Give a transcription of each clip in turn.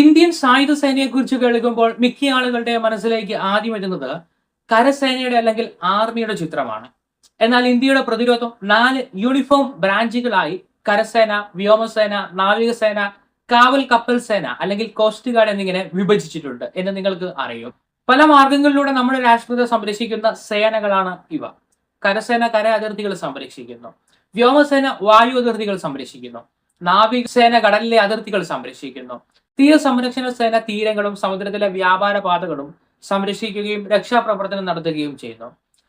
Indian സായുധ സേനയെ കുറിച്ച് കേൾക്കുമ്പോൾ മിക്ക ആളുകളുടെ മനസ്സിലേക്ക് ആദ്യം വരുന്നത് കരസേനയുടെ അല്ലെങ്കിൽ ആർമിയുടെ ചിത്രമാണ്. എന്നാൽ ഇന്ത്യയുടെ പ്രതിരോധം നാല് യൂണിഫോം ബ്രാഞ്ചുകളായി കരസേന വ്യോമസേന നാവികസേന കാവൽ കപ്പൽ സേന അല്ലെങ്കിൽ കോസ്റ്റ് ഗാർഡ് എന്നിങ്ങനെ വിഭജിച്ചിട്ടുണ്ട് എന്ന് നിങ്ങൾക്ക് അറിയും. പല മാർഗങ്ങളിലൂടെ നമ്മുടെ രാഷ്ട്രത്തെ സംരക്ഷിക്കുന്ന സേനകളാണ് ഇവ. കരസേന കര അതിർത്തികൾ സംരക്ഷിക്കുന്നു. വ്യോമസേന വായു അതിർത്തികൾ സംരക്ഷിക്കുന്നു. നാവികസേന കടലിലെ അതിർത്തികൾ സംരക്ഷിക്കുന്നു. തീരസംരക്ഷണ സേന തീരങ്ങളും സമുദ്രത്തിലെ വ്യാപാര പാതകളും സംരക്ഷിക്കുകയും രക്ഷാപ്രവർത്തനം നടത്തുകയും ചെയ്യുന്നു.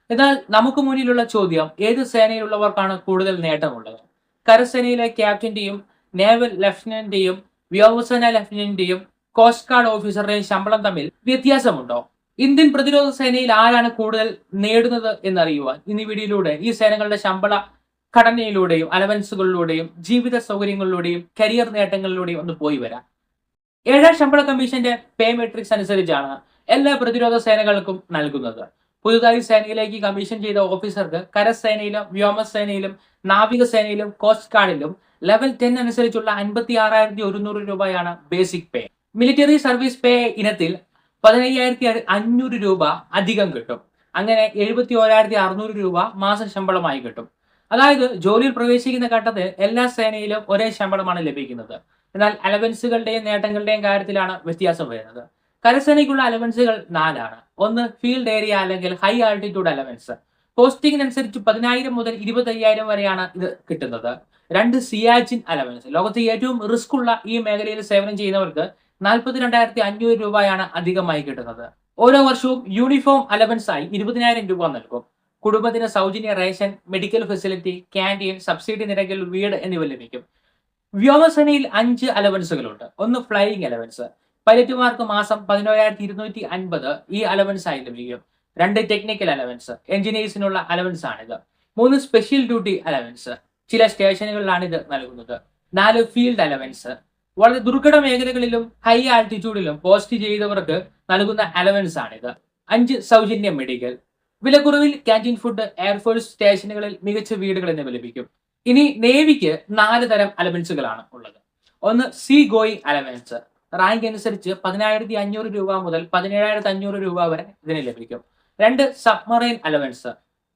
എന്നാൽ നമുക്ക് മുന്നിലുള്ള ചോദ്യം ഏത് സേനയിലുള്ളവർക്കാണ് കൂടുതൽ നേട്ടമുള്ളത്? കരസേനയിലെ ക്യാപ്റ്റന്റെയും നേവൽ ലഫ്റ്റനന്റിന്റെയും വ്യോമസേന ലഫ്റ്റനന്റിന്റെയും കോസ്റ്റ് ഗാർഡ് ഓഫീസറുടെയും ശമ്പളം തമ്മിൽ വ്യത്യാസമുണ്ടോ? ഇന്ത്യൻ പ്രതിരോധ സേനയിൽ ആരാണ് കൂടുതൽ നേടുന്നത് എന്നറിയുവാൻ ഇന്ന് വീഡിയോയിലൂടെ ഈ സേനകളുടെ ശമ്പള ഘടനയിലൂടെയും അലവൻസുകളിലൂടെയും ജീവിത സൗകര്യങ്ങളിലൂടെയും കരിയർ നേട്ടങ്ങളിലൂടെയും ഒന്ന് പോയി വരാം. ഏഴാം ശമ്പള കമ്മീഷന്റെ പേ മെട്രിക്സ് അനുസരിച്ചാണ് എല്ലാ പ്രതിരോധ സേനകൾക്കും നൽകുന്നത്. പുതുതായി സേനയിലേക്ക് കമ്മീഷൻ ചെയ്ത ഓഫീസർക്ക് കരസേനയിലും വ്യോമസേനയിലും നാവികസേനയിലും കോസ്റ്റ് ഗാർഡിലും ലെവൽ ടെൻ അനുസരിച്ചുള്ള അൻപത്തി ആറായിരത്തി ഒരുന്നൂറ് രൂപയാണ് basic pay military service pay ഇനത്തിൽ പതിനയ്യായിരത്തി അഞ്ഞൂറ് രൂപ അധികം കിട്ടും. അങ്ങനെ എഴുപത്തി ഓരായിരത്തി അറുന്നൂറ് രൂപ മാസ ശമ്പളമായി കിട്ടും. അതായത് ജോലിയിൽ പ്രവേശിക്കുന്ന ഘട്ടത്തിൽ എല്ലാ സേനയിലും ഒരേ ശമ്പളമാണ് ലഭിക്കുന്നത്. എന്നാൽ അലവൻസുകളുടെയും നേട്ടങ്ങളുടെയും കാര്യത്തിലാണ് വ്യത്യാസം വരുന്നത്. കരസേനയ്ക്കുള്ള അലവൻസുകൾ നാലാണ്. ഒന്ന് ഫീൽഡ് ഏരിയ അല്ലെങ്കിൽ ഹൈ ആൾട്ടിറ്റ്യൂഡ് അലവൻസ്. പോസ്റ്റിംഗിനനുസരിച്ച് പതിനായിരം മുതൽ ഇരുപത്തയ്യായിരം വരെയാണ് ഇത് കിട്ടുന്നത്. രണ്ട് സിയാച്ചിൻ അലവൻസ്. ലോകത്തെ ഏറ്റവും റിസ്ക് ഉള്ള ഈ മേഖലയിൽ സേവനം ചെയ്യുന്നവർക്ക് നാൽപ്പത്തിരണ്ടായിരത്തി അഞ്ഞൂറ് രൂപയാണ് അധികമായി കിട്ടുന്നത്. ഓരോ വർഷവും യൂണിഫോം അലവൻസ് ആയി ഇരുപതിനായിരം രൂപ നൽകും. കുടുംബത്തിന് സൗജന്യ ration medical facility canteen subsidy നിരക്കിൽ വീട് എന്നിവ ലഭിക്കും. വ്യോമസേനയിൽ അഞ്ച് അലവൻസുകളുണ്ട്. ഒന്ന് ഫ്ലൈയിങ് അലവൻസ് പൈലറ്റുമാർക്ക് മാസം പതിനോരായിരത്തി ഇരുന്നൂറ്റി അൻപത് ഈ അലവൻസ് ആയി ലഭിക്കും. രണ്ട് ടെക്നിക്കൽ അലവൻസ് എഞ്ചിനീയേഴ്സിനുള്ള അലവൻസ് ആണിത്. മൂന്ന് സ്പെഷ്യൽ ഡ്യൂട്ടി അലവൻസ് ചില സ്റ്റേഷനുകളിലാണ് ഇത് നൽകുന്നത്. നാല് ഫീൽഡ് അലവൻസ് വളരെ ദുർഘട മേഖലകളിലും ഹൈ ആൾട്ടിറ്റ്യൂഡിലും പോസ്റ്റ് ചെയ്തവർക്ക് നൽകുന്ന അലവൻസ് ആണിത്. അഞ്ച് സൗജന്യ മെഡിക്കൽ വിലക്കുറവിൽ ക്യാന്റീൻ ഫുഡ് എയർഫോഴ്സ് സ്റ്റേഷനുകളിൽ മികച്ച വീടുകൾ എന്നിവ ലഭിക്കും. ഇനി നേവിക്ക് നാല് തരം അലവൻസുകളാണ് ഉള്ളത്. ഒന്ന് സീ ഗോയിങ് അലവൻസ്. റാങ്ക് അനുസരിച്ച് പതിനായിരത്തി അഞ്ഞൂറ് രൂപ മുതൽ പതിനേഴായിരത്തി അഞ്ഞൂറ് രൂപ വരെ ഇതിന് ലഭിക്കും. രണ്ട് സബ്മറൈൻ അലവൻസ്.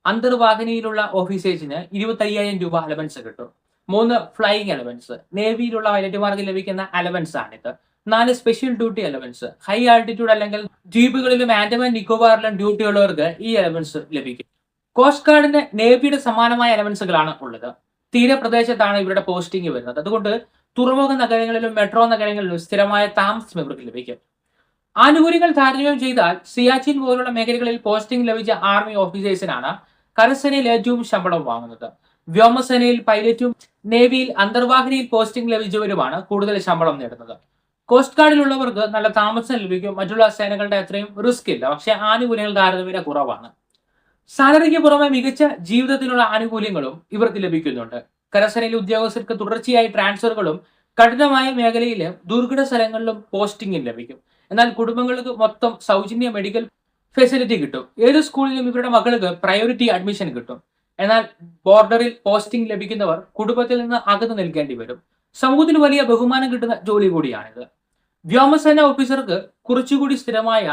അന്തർവാഹിനിയിലുള്ള ഓഫീസേഴ്സിന് ഇരുപത്തി അയ്യായിരം രൂപ അലവൻസ് കിട്ടും. മൂന്ന് ഫ്ലൈയിങ് അലവൻസ്. നേവിയിലുള്ള പൈലറ്റുമാർക്ക് ലഭിക്കുന്ന അലവൻസ് ആണിത് നാല് special duty allowance. High altitude അല്ലെങ്കിൽ ദ്വീപുകളിലും ആൻഡമാൻ നിക്കോബാറിലും ഡ്യൂട്ടി ഉള്ളവർക്ക് ഈ അലവൻസ് ലഭിക്കും. കോസ്റ്റ് ഗാർഡിന് നേവിയുടെ സമാനമായ അലവൻസുകളാണ് ഉള്ളത്. തീരപ്രദേശത്താണ് ഇവരുടെ പോസ്റ്റിംഗ് വരുന്നത്. അതുകൊണ്ട് തുറമുഖ നഗരങ്ങളിലും മെട്രോ നഗരങ്ങളിലും സ്ഥിരമായ താമസം ഇവർക്ക് ലഭിക്കും. ആനുകൂല്യങ്ങൾ താരതമ്യം ചെയ്താൽ സിയാച്ചിൻ പോലുള്ള മേഖലകളിൽ പോസ്റ്റിംഗ് ലഭിച്ച ആർമി ഓഫീസേഴ്സിനാണ് കരസേനയിൽ ഏറ്റവും ശമ്പളം വാങ്ങുന്നത്. വ്യോമസേനയിൽ പൈലറ്റും നേവിയിൽ അന്തർവാഹിനിയിൽ പോസ്റ്റിംഗ് ലഭിച്ചവരുമാണ് കൂടുതൽ ശമ്പളം നേടുന്നത്. കോസ്റ്റ് ഗാർഡിലുള്ളവർക്ക് നല്ല താമസം ലഭിക്കും. മറ്റുള്ള സേനകളുടെ അത്രയും റിസ്ക് ഇല്ല. പക്ഷേ ആനുകൂല്യങ്ങൾ താരതമ്യേന കുറവാണ്. സാലറിക്ക് പുറമെ മികച്ച ജീവിതത്തിനുള്ള ആനുകൂല്യങ്ങളും ഇവർക്ക് ലഭിക്കുന്നുണ്ട്. കരസേനയിലെ ഉദ്യോഗസ്ഥർക്ക് തുടർച്ചയായി ട്രാൻസ്ഫറുകളും കഠിനമായ മേഖലയിലെ ദുർഘട സ്ഥലങ്ങളിലും പോസ്റ്റിംഗും ലഭിക്കും. എന്നാൽ കുടുംബങ്ങൾക്ക് മൊത്തം സൗജന്യ മെഡിക്കൽ ഫെസിലിറ്റി കിട്ടും. ഏത് സ്കൂളിലും ഇവരുടെ മകൾക്ക് പ്രയോറിറ്റി അഡ്മിഷൻ കിട്ടും. എന്നാൽ ബോർഡറിൽ പോസ്റ്റിംഗ് ലഭിക്കുന്നവർ കുടുംബത്തിൽ നിന്ന് അകന്നു നിൽക്കേണ്ടി വരും. സമൂഹത്തിന് വലിയ ബഹുമാനം കിട്ടുന്ന ജോലി കൂടിയാണിത്. വ്യോമസേന ഓഫീസർക്ക് കുറച്ചുകൂടി സ്ഥിരമായ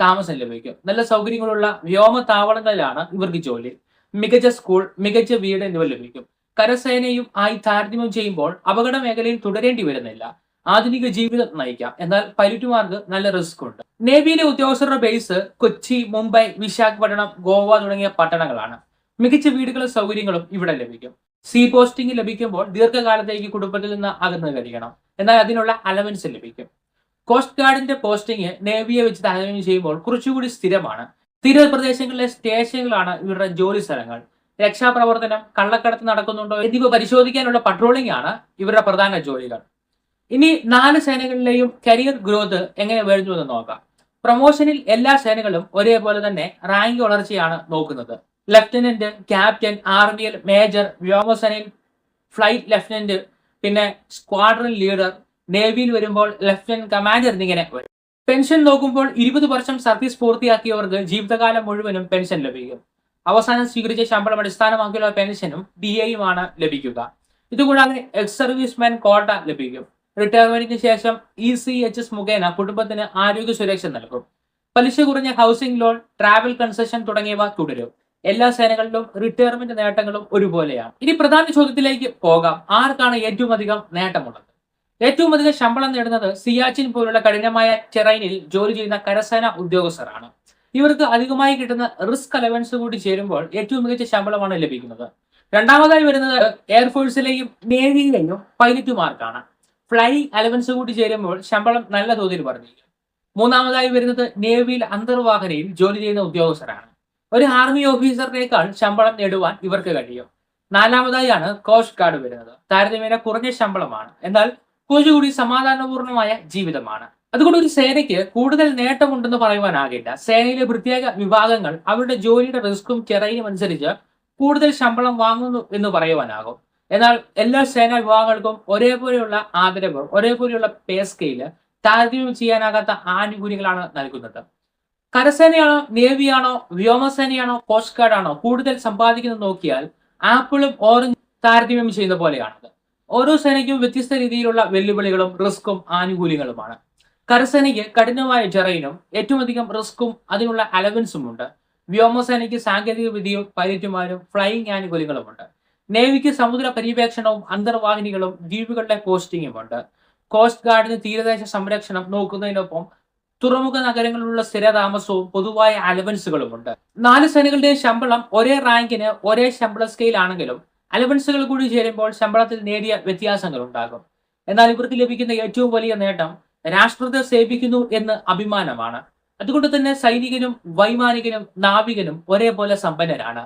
താമസം ലഭിക്കും. നല്ല സൗകര്യങ്ങളുള്ള വ്യോമ താവളങ്ങളിലാണ് ഇവർക്ക് ജോലി. മികച്ച സ്കൂൾ മികച്ച വീട് എന്നിവ ലഭിക്കും. കരസേനയും ആയി താരതമ്യം ചെയ്യുമ്പോൾ അപകട മേഖലയിൽ തുടരേണ്ടി വരുന്നില്ല. ആധുനിക ജീവിതം നയിക്കാം. എന്നാൽ പൈലറ്റുമാർക്ക് നല്ല റിസ്ക് ഉണ്ട്. നേവിയിലെ ഉദ്യോഗസ്ഥരുടെ ബേസ് കൊച്ചി മുംബൈ വിശാഖപട്ടണം ഗോവ തുടങ്ങിയ പട്ടണങ്ങളാണ്. മികച്ച വീടുകളും സൗകര്യങ്ങളും ഇവിടെ ലഭിക്കും. സീ പോസ്റ്റിംഗ് ലഭിക്കുമ്പോൾ ദീർഘകാലത്തേക്ക് കുടുംബത്തിൽ നിന്ന് അകന്നു കഴിയണം. എന്നാൽ അതിനുള്ള അലവൻസ് ലഭിക്കും. കോസ്റ്റ് ഗാർഡിന്റെ പോസ്റ്റിംഗ് നേവിയെ വെച്ച് താരതമ്യം ചെയ്യുമ്പോൾ കുറച്ചുകൂടി സ്ഥിരമാണ്. തീരപ്രദേശങ്ങളിലെ സ്റ്റേഷനുകളാണ് ഇവരുടെ ജോലി സ്ഥലങ്ങൾ. രക്ഷാപ്രവർത്തനം കള്ളക്കടത്ത് നടക്കുന്നുണ്ടോ എന്നിവ പരിശോധിക്കാനുള്ള പട്രോളിംഗ് ആണ് ഇവരുടെ പ്രധാന ജോലികൾ. ഇനി നാല് സേനകളിലെയും കരിയർ ഗ്രോത്ത് എങ്ങനെ വരുന്നു എന്ന് നോക്കാം. പ്രൊമോഷനിൽ എല്ലാ സേനകളും ഒരേപോലെ തന്നെ റാങ്ക് വളർച്ചയാണ് നോക്കുന്നത്. ലഫ്റ്റനന്റ് ക്യാപ്റ്റൻ ആർമിയിൽ മേജർ വ്യോമസേനയിൽ ഫ്ലൈറ്റ് ലഫ്റ്റനന്റ് പിന്നെ സ്ക്വാഡ്രൺ ലീഡർ നേവിയിൽ വരുമ്പോൾ ലഫ്റ്റനന്റ് കമാൻഡർ എന്നിങ്ങനെ വരും പെൻഷൻ നോക്കുമ്പോൾ ഇരുപത് വർഷം സർവീസ് പൂർത്തിയാക്കിയവർക്ക് ജീവിതകാലം മുഴുവനും പെൻഷൻ ലഭിക്കും. അവസാനം സ്വീകരിച്ച ശമ്പളം അടിസ്ഥാനമാക്കിയുള്ള പെൻഷനും ഡി എയുമാണ് ലഭിക്കുക. ഇതുകൂടാതെ എക്സ് സർവീസ്മാൻ കോട്ട ലഭിക്കും. റിട്ടയർമെന്റിന് ശേഷം ഇ സി എച്ച് എസ് മുഖേന കുടുംബത്തിന് ആരോഗ്യ സുരക്ഷ നൽകും. പലിശ കുറഞ്ഞ ഹൗസിംഗ് ലോൺ ട്രാവൽ കൺസെഷൻ തുടങ്ങിയവ തുടരും. എല്ലാ സേനകളിലും റിട്ടയർമെന്റ് നേട്ടങ്ങളും ഒരുപോലെയാണ്. ഇനി പ്രധാന ചോദ്യത്തിലേക്ക് പോകാം. ആർക്കാണ് ഏറ്റവും അധികം നേട്ടമുള്ളത്? ഏറ്റവും അധികം ശമ്പളം നേടുന്നത് സിയാച്ചിൻ പോലുള്ള കഠിനമായ ടെറൈനിൽ ജോലി ചെയ്യുന്ന കരസേന ഉദ്യോഗസ്ഥരാണ്. ഇവർക്ക് അധികമായി കിട്ടുന്ന റിസ്ക് അലവൻസ് കൂടി ചേരുമ്പോൾ ഏറ്റവും മികച്ച ശമ്പളമാണ് ലഭിക്കുന്നത്. രണ്ടാമതായി വരുന്നത് എയർഫോഴ്സിലെയും നേവിയിലെയും പൈലറ്റുമാർക്കാണ്. ഫ്ലൈയിങ് അലവൻസ് കൂടി ചേരുമ്പോൾ ശമ്പളം നല്ല തോതിൽ വർദ്ധിക്കും. മൂന്നാമതായി വരുന്നത് നേവിയിൽ അന്തർവാഹനയിൽ ജോലി ചെയ്യുന്ന ഉദ്യോഗസ്ഥരാണ്. ഒരു ആർമി ഓഫീസറിനേക്കാൾ ശമ്പളം നേടുവാൻ ഇവർക്ക് കഴിയും. നാലാമതായാണ് കോസ്റ്റ് ഗാർഡ് വരുന്നത്. താരതമ്യേന കുറഞ്ഞ ശമ്പളമാണ്. എന്നാൽ കുറച്ചുകൂടി സമാധാനപൂർണമായ ജീവിതമാണ്. അതുകൊണ്ട് ഒരു സേനയ്ക്ക് കൂടുതൽ നേട്ടമുണ്ടെന്ന് പറയുവാനാകില്ല. സേനയിലെ പ്രത്യേക വിഭാഗങ്ങൾ അവരുടെ ജോലിയുടെ റിസ്ക്കും ചെറയിനും അനുസരിച്ച് കൂടുതൽ ശമ്പളം വാങ്ങുന്നു എന്ന് പറയുവാനാകും. എന്നാൽ എല്ലാ സേനാ വിഭാഗങ്ങൾക്കും ഒരേപോലെയുള്ള ആദരവ് ഒരേപോലെയുള്ള പേ സ്കെയിൽ താരതമ്യം ചെയ്യാനാകാത്ത ആനുകൂല്യങ്ങളാണ് നൽകുന്നത്. കരസേനയാണോ നേവിയാണോ വ്യോമസേനയാണോ കോസ്റ്റ് ഗാർഡാണോ കൂടുതൽ സമ്പാദിക്കുന്നത് നോക്കിയാൽ ആപ്പിളും ഓറഞ്ച് താരതമ്യം ചെയ്യുന്ന പോലെയാണത്. ഓരോ സേനയ്ക്കും വ്യത്യസ്ത രീതിയിലുള്ള വെല്ലുവിളികളും റിസ്ക്കും ആനുകൂല്യങ്ങളുമാണ്. കരസേനയ്ക്ക് കഠിനമായ ജെറൈനും ഏറ്റവും അധികം റിസ്ക്കും അതിനുള്ള അലവൻസും ഉണ്ട് വ്യോമസേനയ്ക്ക് സാങ്കേതിക വിദ്യയും പൈലറ്റുമാരും ഫ്ലൈയിങ് ആനുകൂല്യങ്ങളുമുണ്ട്. നേവിക്ക് സമുദ്ര പര്യവേക്ഷണവും അന്തർവാഹിനികളും ദ്വീപുകളുടെ പോസ്റ്റിംഗും ഉണ്ട് കോസ്റ്റ് ഗാർഡിന് തീരദേശ സംരക്ഷണം നോക്കുന്നതിനൊപ്പം തുറമുഖ നഗരങ്ങളിലുള്ള സ്ഥിരതാമസവും പൊതുവായ അലവൻസുകളുമുണ്ട്. നാല് സേനകളുടെയും ശമ്പളം ഒരേ റാങ്കിന് ഒരേ ശമ്പള സ്കെയിൽ ആണെങ്കിലും അലവൻസുകൾ കൂടി ചേരുമ്പോൾ ശമ്പളത്തിൽ നേടിയ വ്യത്യാസങ്ങൾ ഉണ്ടാകും. എന്നാൽ ഇവർക്ക് ലഭിക്കുന്ന ഏറ്റവും വലിയ നേട്ടം രാഷ്ട്രത്തെ സേവിക്കുന്നു എന്ന് അഭിമാനമാണ്. അതുകൊണ്ട് തന്നെ സൈനികനും വൈമാനികനും നാവികനും ഒരേപോലെ സമ്പന്നരാണ്.